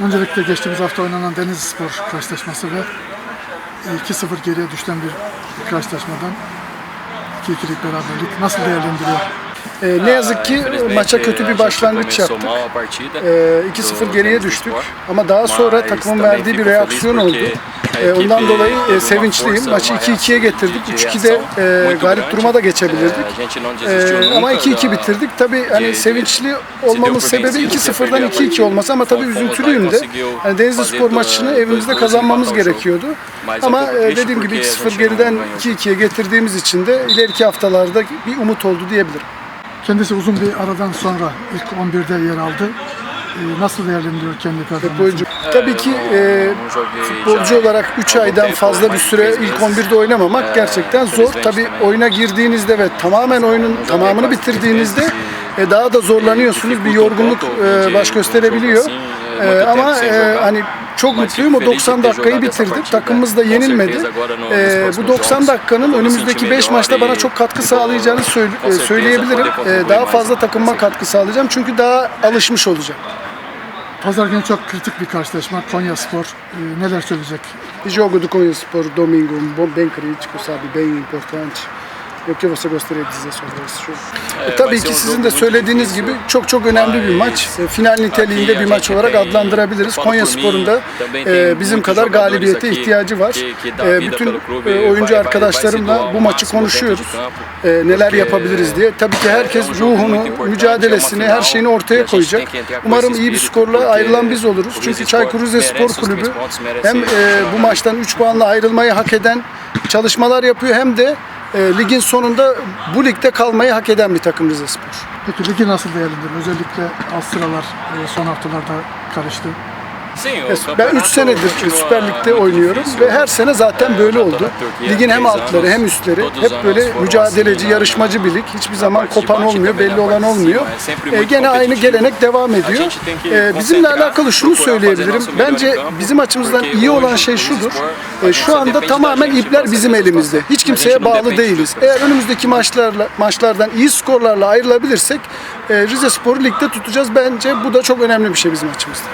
Öncelikle geçtiğimiz hafta oynanan Denizlispor karşılaşması ve 2-0 geriye düşen bir karşılaşmadan 2-2'lik beraberlik nasıl değerlendiriyor? Ee, ne yazık ki maça kötü bir başlangıç yaptık. Ee, 2-0 geriye düştük ama daha sonra takımın verdiği bir reaksiyon oldu. Ee, ondan dolayı e, sevinçliyim. Maçı 2-2'ye getirdik. 3-2'de e, galip duruma da geçebilirdik. Ee, ama 2-2 bitirdik. Tabii hani sevinçli olmamın sebebi 2-0'dan 2-2 olması ama tabii üzüntülüyüm de. Hani Denizli Spor maçını evimizde kazanmamız gerekiyordu. Ama e, dediğim gibi 2-0 geriden 2-2'ye getirdiğimiz için de ileriki haftalarda bir umut oldu diyebilirim. Kendisi uzun bir aradan sonra ilk 11'de yer aldı. Ee, Nasıl değerlendiriyor kendi performansını? Tabii ki e, futbolcu olarak 3 aydan fazla bir süre ilk 11'de oynamamak gerçekten zor. Tabii oyuna girdiğinizde ve tamamen oyunun tamamını bitirdiğinizde e, daha da zorlanıyorsunuz. Bir yorgunluk e, baş gösterebiliyor. E, ama e, hani çok mutluyum. O 90 dakikayı bitirdik. Takımımız da yenilmedi. E, bu 90 dakikanın önümüzdeki 5 maçta bana çok katkı sağlayacağını e, söyleyebilirim. E, daha fazla takımıma katkı sağlayacağım. Çünkü daha alışmış olacağım. Pazar günü çok kritik bir karşılaşma. Konya Spor ee, neler söyleyecek? O jogo do Conheço por domingo, um bom, bem crítico, sabe, bem importante. E gostaria de dizer sobre esse jogo? E, tabii ki sizin de söylediğiniz gibi çok çok önemli bir maç. E, Final niteliğinde bir maç olarak adlandırabiliriz. Konya Spor'un da e, bizim kadar galibiyete ihtiyacı var. E, bütün e, oyuncu arkadaşlarımla bu maçı konuşuyoruz. E, neler yapabiliriz diye. Tabii ki herkes ruhunu, mücadelesini, her şeyini ortaya koyacak. Umarım iyi bir skorla ayrılan biz oluruz. Çünkü Çaykur Rizespor Kulübü hem e, bu maçtan 3 puanla ayrılmayı hak eden çalışmalar yapıyor hem de e, ligin sonunda bu ligde kalmayı hak eden bir takım Rizespor. Peki ligi nasıl değerlendiriyor? Özellikle alt sıralar e, son haftalarda karıştı. Ben 3 senedir Süper Lig'de oynuyorum ve her sene zaten böyle oldu. Ligin hem altları hem üstleri hep böyle mücadeleci, yarışmacı bir lig. Hiçbir zaman kopan olmuyor, belli olan olmuyor. E, gene aynı gelenek devam ediyor. E, bizimle alakalı şunu söyleyebilirim. Bence bizim açımızdan iyi olan şey şudur. E, şu anda tamamen ipler bizim elimizde. Hiç kimseye bağlı değiliz. Eğer önümüzdeki maçlarla maçlardan iyi skorlarla ayrılabilirsek e, Rize Spor'u ligde tutacağız. Bence bu da çok önemli bir şey bizim açımızdan.